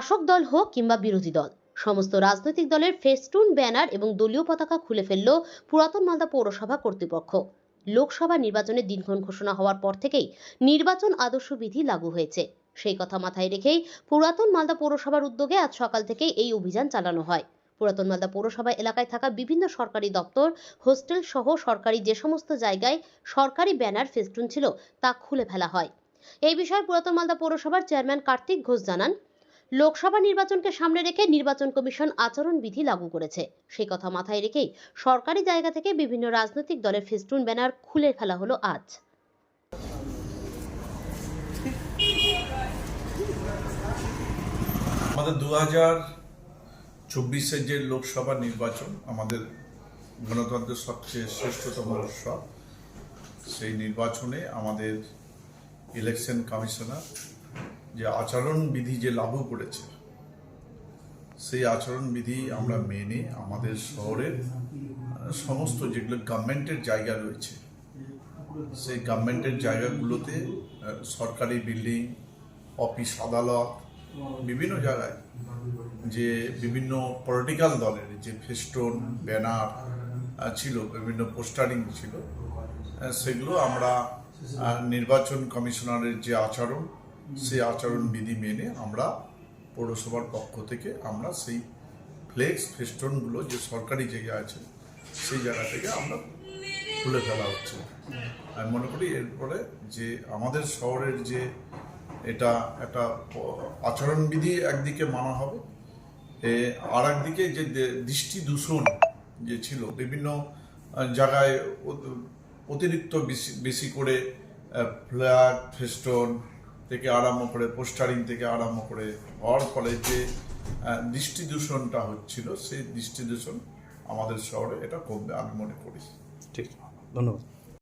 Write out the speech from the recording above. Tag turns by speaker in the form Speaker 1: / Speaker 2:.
Speaker 1: শাসক দল হোক কিংবা বিরোধী দল। সমস্ত রাজনৈতিক দলের ফেস্টুন, ব্যানার এবং দলীয় পতাকা খুলে ফেলল পুরাতন মালদা পৌরসভা কর্তৃপক্ষ। লোকসভা নির্বাচনের দিনক্ষণ ঘোষণা হওয়ার পর থেকেই নির্বাচন আদর্শ বিধি লাগু হয়েছে। সেই কথা মাথায় রেখেই পুরাতন মালদা পৌরসভার উদ্যোগে আজ সকাল থেকেই এই অভিযান চালানো হয়। পুরাতন মালদা পৌরসভা এলাকায় থাকা বিভিন্ন সরকারি দপ্তর, হোস্টেল সহ সরকারি যে সমস্ত জায়গায় সরকারি ব্যানার, ফেস্টুন ছিল তা খুলে ফেলা হয়। এই বিষয়ে পুরাতন মালদা পৌরসভার চেয়ারম্যান কার্তিক ঘোষ জানান লোকসভা নির্বাচনকে সামনে রেখে নির্বাচন কমিশন আচরণ বিধি লাগু করেছে। সেই কথা মাথায় রেখেই সরকারি জায়গা থেকে বিভিন্ন রাজনৈতিক দলের ফেস্টুন ব্যানার খুলে ফেলা হলো আজ।
Speaker 2: আমাদের দু হাজার চব্বিশের যে লোকসভা নির্বাচন, আমাদের গণতন্ত্রের সবচেয়ে শ্রেষ্ঠতম উৎসব, সেই নির্বাচনে আমাদের ইলেকশন কমিশনার যে আচরণ বিধি যে লাগু করেছে, সেই আচরণ বিধি আমরা মেনে আমাদের শহরের সমস্ত যেগুলো গভর্নমেন্টের জায়গা রয়েছে, সেই গভর্নমেন্টের জায়গাগুলোতে সরকারি বিল্ডিং অফিস আদালত, বিভিন্ন জায়গায় যে বিভিন্ন পলিটিক্যাল দলের যে ফেস্টোন, ব্যানার ছিল, বিভিন্ন পোস্টারিং ছিল সেগুলো আমরা নির্বাচন কমিশনারের যে আচরণ সেই আচরণ বিধি মেনে আমরা পৌরসভার পক্ষ থেকে আমরা সেই ফ্লেক্স ফেস্টনগুলো যে সরকারি জায়গা আছে, সেই জায়গা থেকে আমরা খুলে ফেলা হচ্ছে। আমি মনে করি এরপরে যে আমাদের শহরের যে এটা একটা আচরণবিধি একদিকে মানা হবে আর একদিকে যে দৃষ্টি দূষণ যে ছিল বিভিন্ন জায়গায় অতিরিক্ত বেশি বেশি করে ফ্ল্যাট ফেস্টন থেকে আরম্ভ করে পোস্টারিং থেকে আরম্ভ করে হওয়ার ফলে যে দৃষ্টি দূষণটা হচ্ছিল, সেই দৃষ্টি দূষণ আমাদের শহরে এটা কমবে আমি মনে করি।
Speaker 3: ঠিক। ধন্যবাদ।